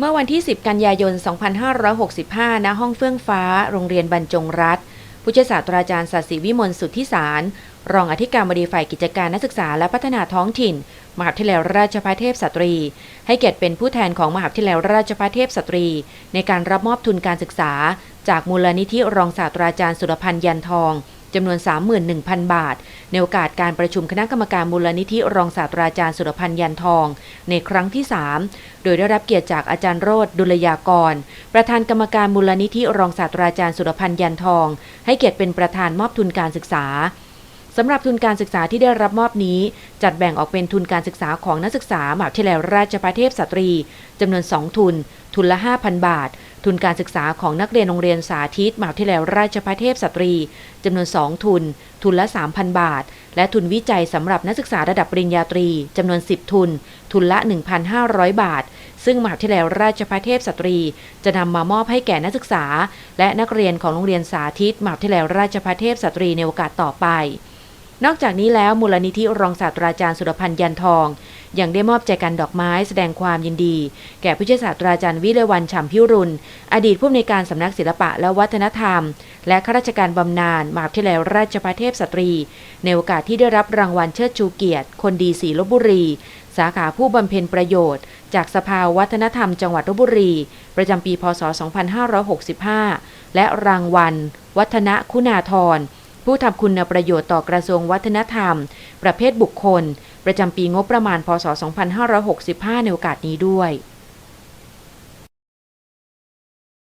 เมื่อวันที่ 10 กันยายน 2565 ณ ห้องเฟื่องฟ้า โรงเรียนบรรจงรัฐ ผู้ช่วยศาสตราจารย์ศาสิวิมลสุทธิสาร รองอธิการบดีฝ่ายกิจการนักศึกษาและพัฒนาท้องถิ่น มหาวิทยาลัยราชภัฏเทพสตรี ให้เกียรติเป็นผู้แทนของมหาวิทยาลัยราชภัฏเทพสตรี ในการรับมอบทุนการศึกษา จากมูลนิธิรองศาสตราจารย์สุรพันธ์ยันทอง จำนวน 31,000 บาท ในโอกาสการประชุมคณะกรรมการมูลนิธิรองศาสตราจารย์สุรพันธ์ยันทอง ในครั้งที่ 3 โดยได้รับเกียรติจากอาจารย์โรธดุลยากร ประธานกรรมการมูลนิธิรองศาสตราจารย์สุรพันธ์ยันทอง ให้เกียรติเป็นประธานมอบทุนการศึกษาสำหรับทุนการศึกษาที่ได้รับมอบนี้ จัดแบ่งออกเป็นทุนการศึกษาของนักศึกษามหาวิทยาลัยราชภัฏเทพสตรีจำนวน 2 ทุน ทุนละ 5,000 บาท ทุนการศึกษาของนักเรียนโรงเรียนสาธิตมหาวิทยาลัยราชภัฏเทพสตรีจำนวน 2 ทุน ทุนละ 3,000 บาท และทุนวิจัยสำหรับนักศึกษาระดับปริญญาตรีจำนวน 10 ทุน ทุนละ 1,500 บาท ซึ่งมหาวิทยาลัยราชภัฏเทพสตรี จะนำมามอบให้แก่นักศึกษา และนักเรียนของโรงเรียนสาธิตมหาวิทยาลัยราชภัฏเทพสตรีในโอกาสต่อไป นอกจากนี้แล้วมูลนิธิรองศาสตราจารย์สุรพันธ์ยันทอง ยังได้มอบแจกันดอกไม้แสดงความยินดี แก่ผู้ช่วยศาสตราจารย์วิเลวันฉ่ำพิรุณ อดีตผู้อำนวยการสำนักศิลปะและวัฒนธรรม และข้าราชการบำนาญมหาวิทยาลัยราชภัฏเทพสตรี ในโอกาสที่ได้รับรางวัลเชิดชูเกียรติ คนดีศรีลบบุรี สาขาผู้บำเพ็ญประโยชน์ จากสภาวัฒนธรรมจังหวัดลบบุรี ประจำปีพศ 2565 และรางวัล วัฒนคุณาธร ผู้ทำคุณประโยชน์ต่อกระทรวงวัฒนธรรม ประเภทบุคคล ประจำปีงบประมาณพศ 2565 ในโอกาสนี้ด้วย